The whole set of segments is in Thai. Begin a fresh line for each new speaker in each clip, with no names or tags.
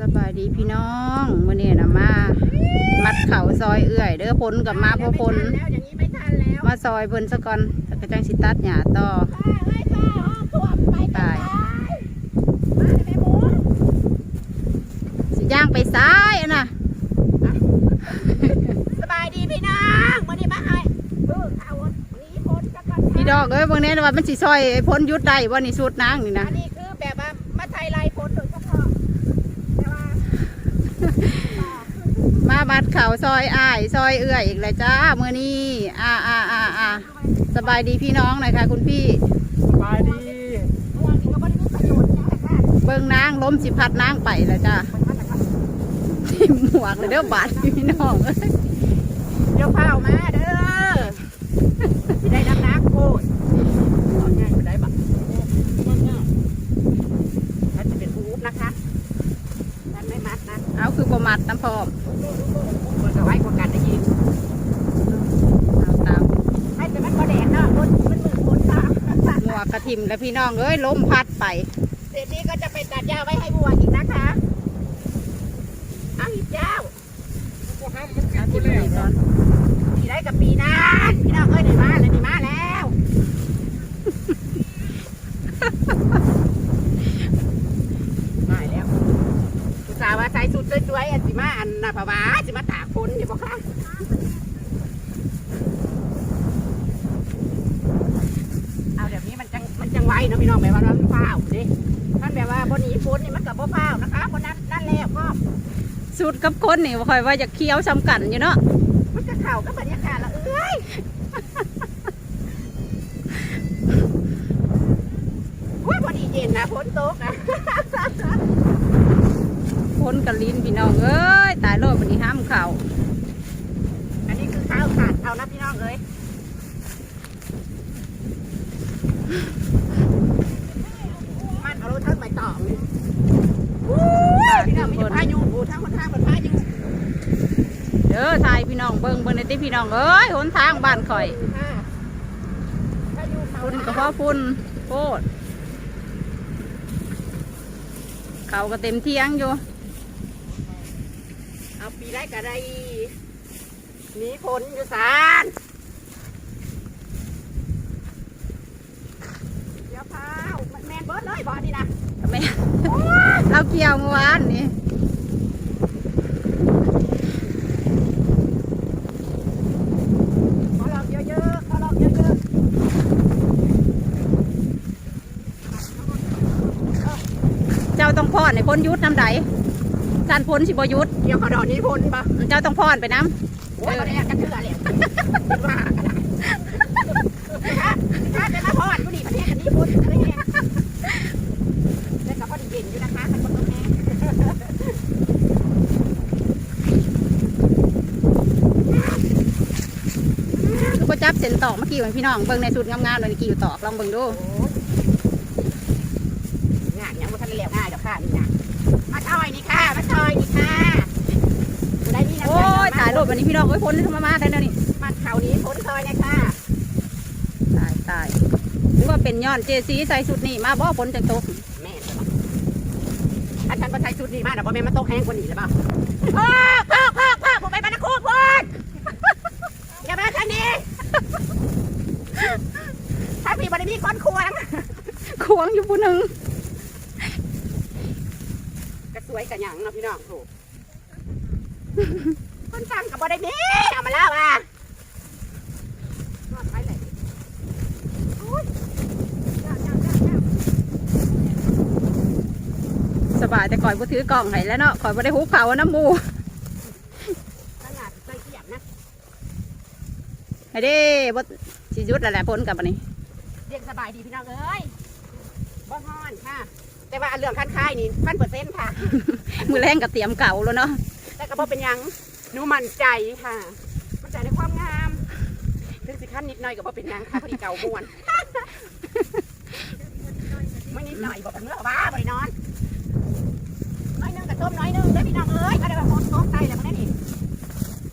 สบายดีพี่น้องมื่อนี้นะมา มัดเข่าซอยเอื่อย เด้อพ้นกับมาพ่อพ้น
แล้วอย่างนี้ไม่ทันแล้ว
มาซอยเพิ่นซะก่อนแล้วก็จังสิตัดหญ้าต่อ
ข้าไล่ข้าห้องท่วมไป
ตาย
มาเลยแม่หมู
สิย่างไปซ้ายอะนะ
สบายดีพี่น้องวันนี้มาให้เออข่าววันนี้พ้นจะกัน
พี่ดอกเอ้ยบางแนี้ว่ามันสิซอยไอ้พ้นหยุดได้บ่นี่สุดนางนี่นะ
อันนี้คือแบบว่ามาไทยไล่พ้นโดยเฉพาะแต่ว่า
มามัดเข่าซอยอ้าย ซอยเอื่อยอีกแล้วจ้ามื่อนี้อ่าอ่าอ่าอ่าสบายดีพี่น้องหน่อยค่ะ คุณพี่
สบายดี
เมื่อวานนี้ก็ไม่ได้มีประโยชน์นะค่ะ
เบิ่งนางล้มสิพัดนางไปแล้วจ้าทิ่มหมวกเลยเด้อบาดพี่น้องเดี๋
ยวเผามาเด้อสิได้น้ำหนักโคตรง่ายไปได้บักฉันจะเป็นผู้อุ๊บนะคะฉันไม่มัดนะ
เอาคือบ่มัดน้ำพร้อม
มันก็ไว้กว่ากันได้ยิน
เอาตาม
ให้แต่มันก็แดดเนาะคนมันมือคนตา
หมวกกระทิมแล้วพี่น้องเอ้ยล้มพัดไป
เดี๋ยวนี้ก็จะไปตัดหญ้าไว้ให้วัวอีกนะคะเอาอีกเจ้า
พวกห้ามมันกิน
เอา
กู
ทิม
แล้ว
นี่ก่อน
ปีได้กับปีหน้าพี่น้องเอ้ยได้มาแล้วได้มาแล้วมาแล้วอุตส่าห์ว่าใส่สุดสวยๆอันสิมาอันน่ะปะวะสิมาตากฝนอยู่บ่คะเอาเดี๋ยวนี้มันจังมันจังไวเนาะพี่น้องแบบว่าเราเฝ้าวดิมันแบบว่าบนหนีฝนนี่มันกับบ่เฝ้าวนะคะบนนั้นนั่นแล้วก็
สุดกับคนนี่บ่ค่อยว่าจะเคี้ยวซ้ำกันอยู่เนาะ
มันจะเข่ากับบรรยากาศละเอ้ยว่าพอดีเย็นนะฝนตกนะ
คนกับลิ้นพี่น้องเอ้ยตายโลดวันนี้ห้ามเข่า
อันนี้คือข้าวขาดเอานะพี่น้องเอ้ยมันเอารถทั้งใบตองนี่อู้ยพี่น้องมีแต่พายุโอ้ทั้งคนทางมันพายุ
เด้อทายพี่น้องเบิ่งเบิ่งในที่พี่น้องเอ้ยหนทางบ้านข่อย
ค่ะพายุเขา
ฝุ่นก็เพราะฝุ่นโคตรเขาก็เต็มเที่ยงอยู่
เอา ปีแรกก็ได้หนีฝนอยู่สารเดี๋ยวพาวมันแมนเบิร์ดเลยบอนี่นะ
แม่เราเกี่ยวเมื่อวานนี่
ขอลอกเยอะๆขอลอกเยอะ
เจ้าต้องพอดในพ้นยุดน้ำใด สันพ้นสิบยุด
ๆเดี๋ยวขอดอกนี้พ้นปะ
เจ้าต้องพอดไปน้ำ
โอ้ยมาได้กันเถื่อเลยว่ากันได้ถ้าถ้าจะมาพอดกูดีประเทศอันนี้พ้นอะไรเงี้ยเล่นกับพอดีเย็นอยู่นะคะมันก็ต้องแห้งำ
คือประจับเส้นตอกเมื่อกี้เหมือนพี่น้องเบิ่งในสุดงามๆเลยกี่อยู่ตอกลองเบิ่งดู
โอ้ยงานยังไม่ทันได้แล้วง่ายเดี๋ยวค่ะนี่นะมา ซอยนี่ค่ะมาซอยนี่ค่ะได้นี่นะ
โอ้ยตายโลดวันนี้พี่น้องโอ้ยพ้นทำมามาได้แล้วนี่
มาเขานี้พ้นซอยเลยค่ะ
ตายตายหรือว่าเป็นย้อนเจซีใส่สุดนี่มาบ่พ้นจังตก
แม่นเลยถ้าฉันมาใช้ชุดนี้มาเดี๋ยวพ่อแม่มาโต๊ะแห้งกว่านี้หรือเปล่าพ่อพ่อพ่อพ่อผมไปบ้านนักครูพูดอย่ามาทางนี้ถ้าพี่บริมีคนควง
ควงอยู่ผู้หนึ่ง
กระ สวยกันหยังเนาะพี่น้องถูกคนสั่งกับบริมีเอามาแล้วอะรอดไปเลยโอ้ยเจ้าเจ้าเจ้าเจ้า
สบายแต่ก่อยบ่ถือกล่องให้แล้วเนาะข่อยบ่ได้หุบเขาวน้ำหมู
ขนาดใส่เกียบนะ
ให้เด้บ่สิหยุดแล้วแหละพ้นกับอันนี้
เรียกสบายดีพี่น้องเอ้ยบ่ฮ้อนค่ะ แต่ว่าอันเรื่องคันคายนี่พันเปอร์เซ็นต์ค่ะ
มือแรงกับเตรียมเก่าแล้วเนาะ
แต่ก็บ่เป็นหยังหนูมั่นใจค่ะ มั่นใจในความงามถึงสิขั้นนิดหน่อยก็บ่เป็นหยังค่ะพอดีเก่าม่วนไม่นิดหน่อยบอกเป็นเมื่อว้าบ่ไปนอนน้อยหนึงกับต้มน้อยหนึงได้อพี่น้องเอ้ยมาได้แบบโพสโต๊ะไตแล้วมันได้นี่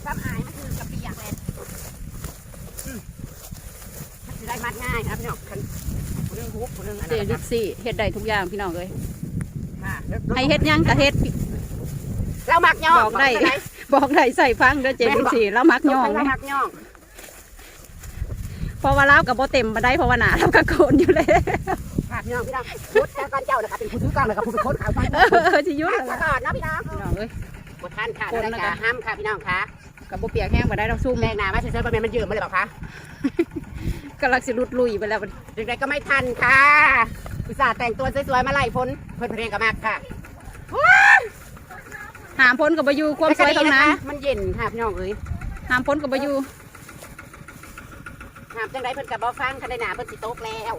ซ้ำอายมันคือกระเปียกเลยอืมมันจะได้มัดง่ายนะครับพี่น้องคันผู้ หนึงฮุบผู้หนึงอัน
เจ
นั้นนะค
ลิ
รับ
ซี่เฮ็ดได้ทุกอย่างพี่น้องเลย
ค่ะ
ให้เฮ็ดหยังก็เฮ็ด
เรามักย่อง
บอกได้
เท่าหร่
บอกได้ใส่ฟังเด้อเจบุญสีแล้วมักย่อง
เรา
นะ
มักย่อง
เพราะว่าเล่ากับโบเต็มมาได้เพราะว่าหนาเรากระโกนอยู่เลย
ค่ะพี่น้องพี่น้องพุทธแล้วก็เจ้านะครับเป็นผู้ถือกลางนะครับผู้เป็นคนขาวฟัน
เออจิยุทธ
สะกอดนะพี่น้อง
พี่น้องเอ้ย
บทท่านค่ะ
คน
ได้
นะ
ค่ะ
คะ
ห้ามค่ะพี่น้องค่ะ
กับโบเปียกแห้งมาได้เราสู้
แรงหนาไม่เฉยๆประเมนมันเยอะมาเลยเปล่าคะ
กำลังสิรุดลุยไปแล้ว
เด็กๆก็ไม่ทันค่ะอุตส่าห์แต่งตัวสวยๆมาไล่พ้นเพื่อนเพลงกับมากค่ะ
หามพ้นกับบอยูความสวยตรงนั้น
มันเย็นค่ะพี่น้องเอ้ย
หามพ้นกับบอยู
หามจังไรเพิ่นกับบ่ฟังคันได้หนาเพิ่นสิโต๊กแล้ว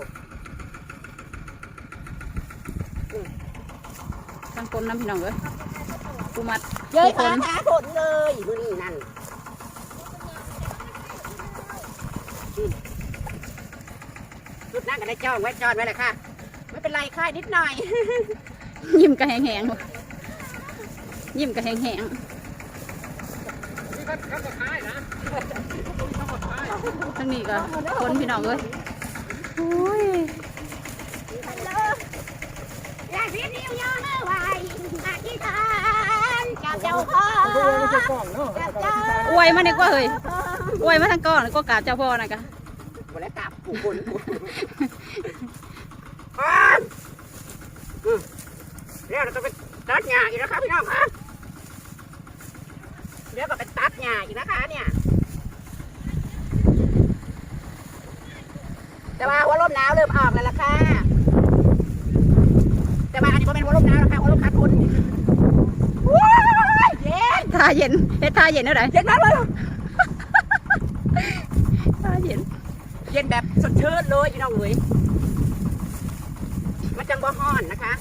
ทั้งคนน้ำพี่น้องเอ้ยกูมัด
เย้ย
ทุกค
ขานขาผลเลยมื้อนี้นั่นอืมชุด นั่งกันได้จองไว้จอนไว้เลยค่ะ ไม่เป็นไรค่ายนิดหน่อย
ยิ้มกระแหงแหงๆยิ้มกระแหงแหง
นี่ก็ข้าวตะไคร้นะข้าวตะไคร้
ๆทั้งนี้ก็คนพี่น้องเอ้ยโอ้ย
อยากพินิวยอเมื่อไหวอธิษฐานกับเจ้าพ่อ
ไม่ใช่กล้องเนาะ
กับเจ้า
อวยมาดีกว่าเฮ้ยอวยมาทั้งก้อนก็กราบเจ้าพ่อนะกะ
บนแล้วกลับผู้คนอ้าวอืมเดี๋ยวเราต้องไปตัดหญ้าอีกนะคะพี่น้องคะเดี๋ยวก็ไปตัดหญ้าอีกนะคะเนี่ย แต่ว่าหัวลมหนาวเริ่มออกแล้วล่ะค่ะ แต่ว่าอันนี้ก็เป็นหัวลมหนาวนะคะหัวลมพัดคุณว้ายเย็น
ทาเย็นเฮ็ดทาเย็นเท่าไหร่
เย็นมากเลย
ทาเย็น
เย็นแบบสดชื่นเลยพี่น้องเอ๋ยมันจังบ่ฮ้อนนะคะ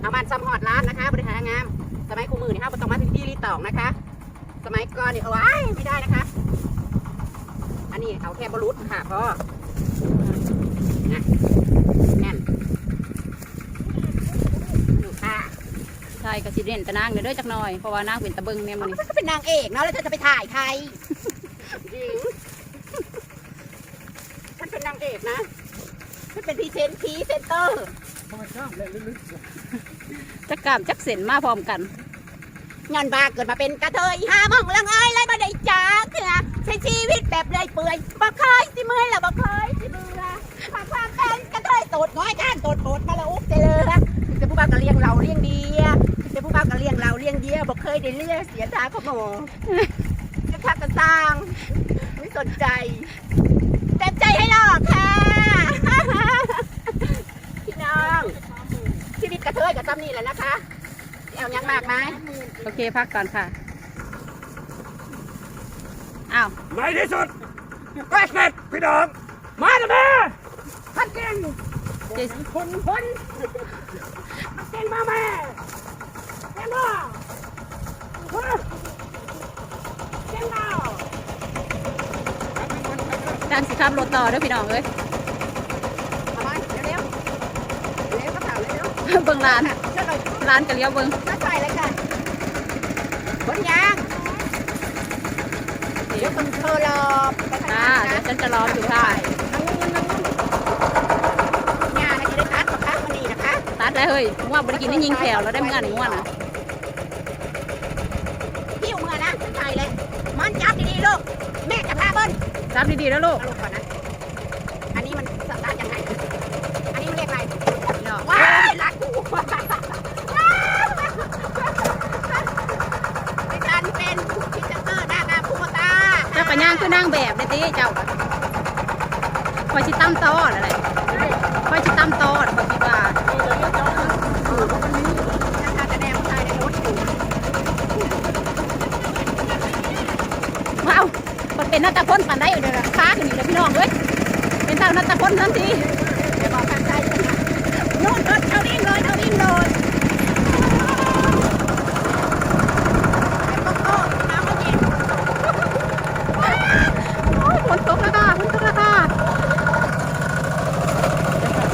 เอามันซ้ำหอดร้านนะคะบริหารงาม สมัยคู่มือนี่ค่ะบ่ต้องมาถึงที่รีตองนะคะ สมัยก่อนนี่เอาไว้ไม่ได้นะคะ อันนี้เอาแค่บรุษค่ะพ่อนะแน่นดูค่ะ
ใช่กระสิ เด่นตะนางเดี๋ยวเด้อจักหน่อยเพราะว่านางเป็นตะเบิงเนี่ยมัน
มันก็เป็นนางเอกเนาะแล้วเธอจะไปถ่ายใครจริงฉันเป็นนางเอกนะฉันเป็นพรีเซนต์พรีเซนเตอร์
ธรรมชาติเลยลึก
จักกามจักเส้นมาพร้อมกัน
งานบาเกิดมาเป็นกระเทยห้ามองเรื่องเอ้ยเลยมาได้จ้าเถื่อใช้ชีวิตแบบเลยเปื่อยบ่เคยสิเมื่อยละบ่เคยสิเบื่อฝากความเป็นกระเทยโตดน้อยก้านโตดโตดมาละอุ๊บเจริญจะผู้บ่าวก็เลี้ยงเราเลี้ยงดี ยจะผู้บ่าวก็เลี้ยงเราเลี้ยงเดียบ่เคยได้เลี้ยงเสียทาขโมยจะทักกระสร้างไม่สนใจเต็มใจให้หลอกค่ะพี่น้องชีวิตกระเทยกับซ้ำนี่แหละนะคะเอายังมากไหม
โอเคพักก่อนค่ะอ้าว
ๆในที่สุดก็เสร็จพี่น้องมาแล้วแม่
ท่านเก่ง
เจ
คนคนเก่งมาแม่ เก่งมาเก่งมา
จ้างสิขับรถต่อเด้อพี่น้องเอ้ย
เอามาเร็วเร็วกระเป๋าเร็ว
เบิ่งร้านร้านกะเลี้ยวเบิ่ง
ช่วยใส่เลยค่ะบนยางเดี๋ยวคุณเธอรอ
ค่ะเดี๋ยวฉันจะรออยู่ค่ะ
งานจะได้ตัดกับข้างมันนี่นะคะ
ตัดแล้วเฮ้ยว่าบริกินได้ยิงแถวแล้วได้เมื่อไหร่ง่วนอะ
หิ้วมือนะใส่เลย มันจับดีๆลูก แม่จะพาเบิ้ล
จับดีๆแล้วลูก
เอาลงก่อนนะ อันนี้มันสตาร์ทยังไงอันนี้มันเรียกอะไร
พี่น้อง
ว้ายรักกูดิฉันเป็นพรีเซนเตอร์หน้างามคูโมตา
เจ้ากระย่างคือนางแบบเด้อติเจ้าคอยชิตั้มตอดอะไรคอยชิตั้มตอดคอยคิดว่า
นะคะจะแนวชายในรถอยู่
ว้าวมัน เป็นนัตตะพ้นปันได้อยู่เดี๋ยวฟ้าขึ้นอยู่เลยพี่น้องเอ้ยเป็นเท่านัตตะพ้นทันที
เดี๋ยวบอกทางใจเลยนะนู่นรถเอาวิ่งเลยเอาวิ่งเลยไอ้โก้น้ำมันเย็น
โอ้ยฝนตกแล้วค่ะฝนตกแล้วค่ะ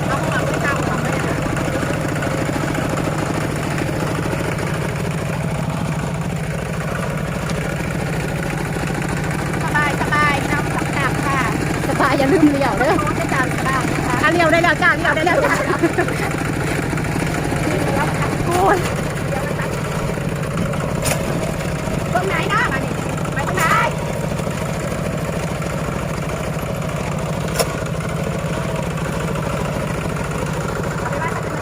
เอาข้างหลังไปตามของไปเลยนะสบายสบายน้ำสักหนักค่ะ
สบายอย่าลืมเลี้ยวเด้อ
รู้ได้ตามสบายนะคะ
อะเลี้ยวได้แล้วจ้าเลี้ยวได้แล้วจ้า
เวล
โอ้ย
เดี๋ยวมันตัดตรงไหนเนาะมานี่ไปตรงไหนเอาไปไว้ตรงไหน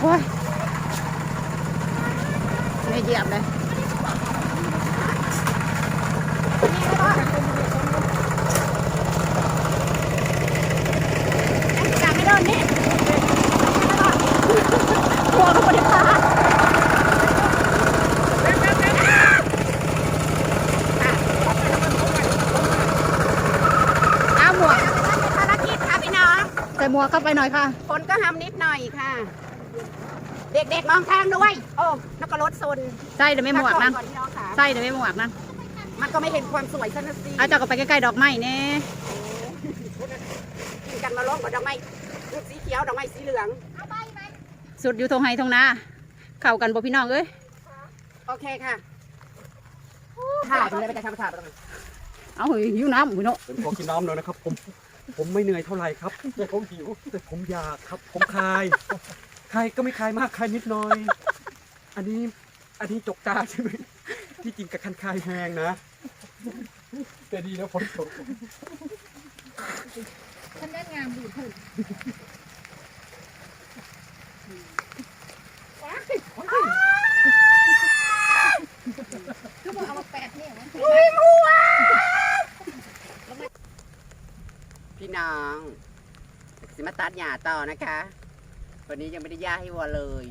โอ้ยไม่เหยียบเลย
จำไม่โดนนี่หัวเขาไม่ได้พา
อ้าวหมวก
ภารกิจค่ะพี่น้อง
ใส่หมวกเข้าไปหน่อยค่ะ
ฝนก็ห้ามนิดหน่อยค่ะ เด็กๆมองทางด้วย โอ้แล้วก็รถซน
ใส่เดี๋ยวไม่หมวกนั่น
พัผ่อพี่น้องค่ะ
ใส่เดี๋ยวไม่หมวกนั่น
มันก็ไม่เห็นความสวยซะนะสิ
เอาเจ้าก็ไปใกล้ๆดอกไม้แน่
กินกันมาล้มกับดอกไม้ลูกสีเขียวดอกไม้สีเหลือง
สุดอยู่ทงไฮทงนาเข้ากันบ่พี่น้องเอ้ย
โอเคค่ะถ่ายไปเลยไปจะทำถ่ายไปเลย
เอาเฮ้ยหิวน้ำพี่เนาะ
ผมขอกินน้ำหน่อยนะครับผม ผมไม่เหนื่อยเท่าไหร่ครับแต่ผมหิวแต่ผมอยากครับ ผมคลายคลายก็ไม่คลายมากคลายนิดหน่อย อันนี้อันนี้จกตาใช่ไหมที่จริงกับคันคลายแหงนะ แต่ดีนะฝนตก
พี่น้ องสิมาตัดหญ้าต่อนะคะ วันนี้ยังไม่ได้หญ้าให้วัวเลย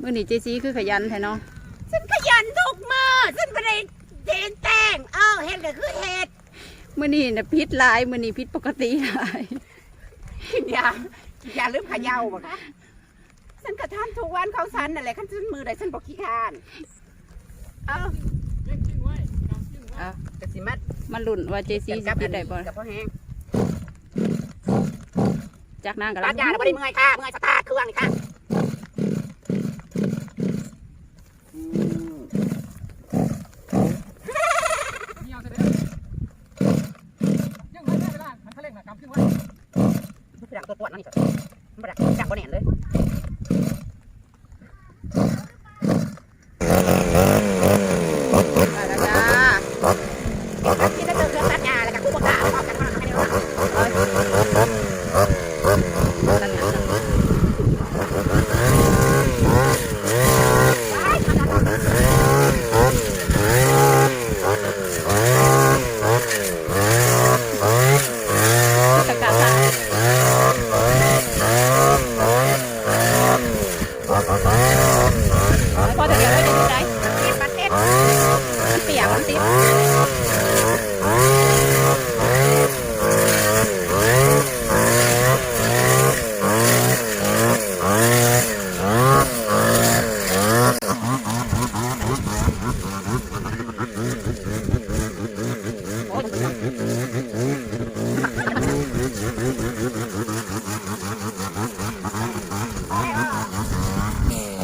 มื้อนี้เจซีคือขยันแท้เนาะ
ฉันขยันทุกมือฉันไม่ได้เจนแต่งเอ้าเห็ดก็คือเห็ด
มื้อนี้น่ะพิษหลายมื้อนี้พิษปกติหลาย
กินยากินยาหรือพะเยาบ่คะฉันกระทำทุกวันเขาฉันนั่นแหละขั้นฉันมือใดฉันบอกขี้คร้านเอ้า
เอา
กระสิมัด
มาลุ้นว่าเจซีสิพิษได้บ่
กับพ่อแห้ง
จากนางกับ
ตัดยาแล้วไม่ได้เมื่อยค่ะ เมื่อยสตาร์ทเครื่องนี่ค่ะอืม
นี่เอาเสร็จแล้วยังไงได้เวลามันทะเลงนะกำขึ้นไว้
มันไปดักตัวปวดนั่นนี่สิมันไปดักจับบ่แน่นเลย
ไปแล้วจ้า
ตัดที่ได้เจอเครื่องตัดยาแล้วก็คู่ประกาศเอากันมาให้ได้ว่า
นั่นน่ะตะกะตาพอจะเดี๋ยวได้จะได้
เก็บมาเก็บ
เปียกมันติด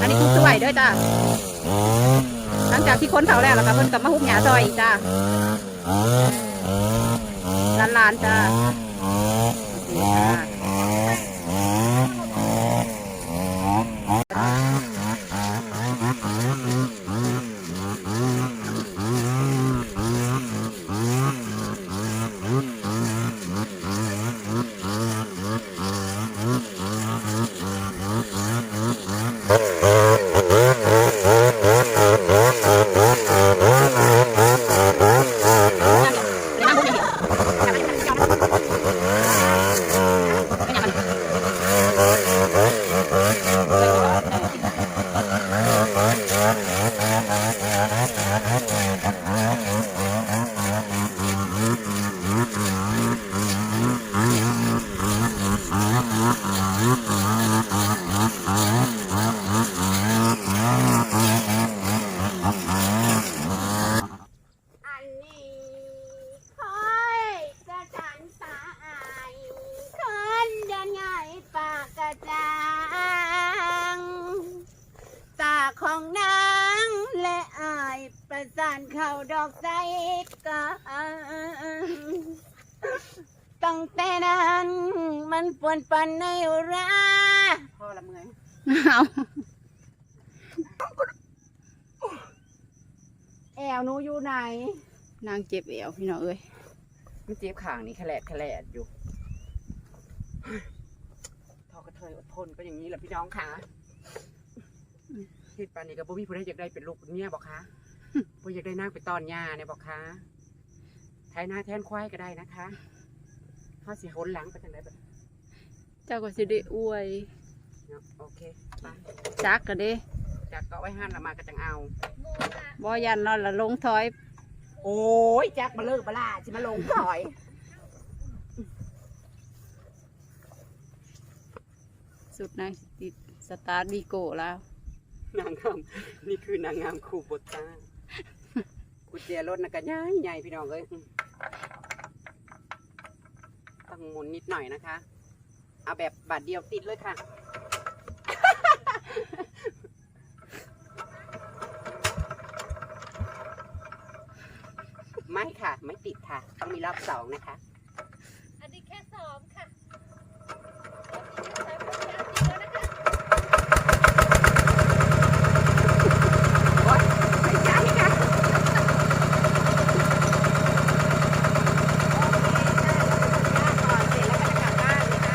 อันนี้คือสวยด้วยจ้าหลังจาก ที่ค้นเขาแล้วแล้วก็เพิ่นกลับมาหุบหยาซอยอีกจ้าล้านล้านๆจ้านี่จ้าเดี๋ยวนะหุบหยา
อันนี้คอยจะฉันสาอายคนเดินง่ายปากกระจางตาของนางและอายประสานเข้าดอกใสกาง ตั้งแต่นั้น มันปวนปันในอุราพอละเมื่อย
เอา
แอวหนูอยู่ไหน
นางเจ็บเอวพี่น้องเอ้ย
มันเจ็บข้างนี่แคลดแคลดอยู่ทอกระเทยอดทนก็อย่างนี้แหละพี่น้องค่ะเหตุปานนี้กับบ่มีผู้ใดอยากได้เป็นลูกเป็นเมียบอกคะบ่อยากได้นางไปตอนยาเนี่ยบอกคะไทยหน้าแทนควายก็ได้นะคะ เขาสิหนหลังไปทางไหนแบบ
เจ้าก็สิได้อวย
เนาะโอเคไป
จักกันเด้
จากก็ไว้ห้านละมาก็จังเอา
บ่ยันเนอนละลงถอย
โอ้ยจักมาเลิกบลาสิมาลงถอย
สุดนางสิติดสตาร์ทดีโก้แล้ว
นางงามนี่คือนางงามครูบทตากุญแจรถนะกะใหญ่ใหญ่พี่น้องเอ้ย ต้องหมุนนิดหน่อยนะคะ เอาแบบบาทเดียวติดเลยค่ะ ไม่ค่ะ ไม่ติดค่ะ ต้องมีรอบสองนะคะ
อันนี้แค่ซ้อมค่ะแล้วมีการใช้พยานจริงแล้วนะคะ
โอ๊ยไม่ใช่ค่ะโอเคได้แล้วก็จะกลับบ้านเลยนะ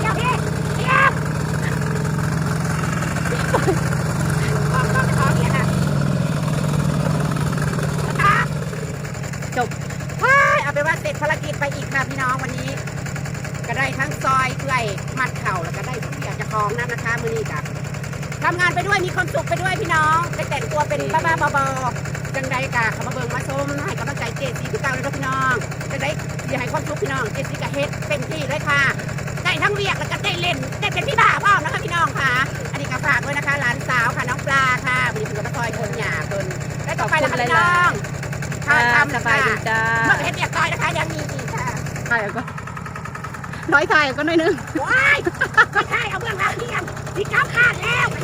เดี๋ยวพี่เดี๋ยวบอกบอกขอเนี่ยค่ะนะคะ
จบ
ว้ายเอาไปนว่าเสร็จภารกิจไปอีกค่ะพี่น้องวันนี้ ก็ได้ทั้งซอยเกลื่อยมัดเข่าแล้วก็ได้ทุกอย่างจะคลองนั่ นนะคะมือนี้กับทำงานไปด้วยมีความสุขไปด้วยพี่น้องได้แต่งตัวเป็นบ้าๆบอๆจังใดกะเขามาเบิ่งมาชมให้กำลังใจเจสีพี่เก่าเลยนะพี่น้องจังใดอย่าให้ความสุขพี่น้องเจสีกับเฮ็ดเต็มที่เลยค่ะได้ทั้งเวียกแล้วก็ได้เล่นได้เป็นพี่บ่าวพ่อมนะคะพี่น้องค่ะ อันนี้ก็ฝากด้วยนะคะหลานสาวค่ะน้องปลาค่ะวันนี้เพิ่งมาคอยคนหยาเพิ่นได้ต่อไปแล้วค่ะพี่น้อง
ค่ะ
ทำ
สบายดีจ้า
เมื่อเฮ็ดเรียบร้อยนะคะยังมีอีกค่ะ
ถ่ายเอาก็น้อยถ่ายเอาก็หน้อยหนึง
ว้ายไม่ใช่เอาเบื้องหลังเทียม ที่ก้าวขาดแล้ว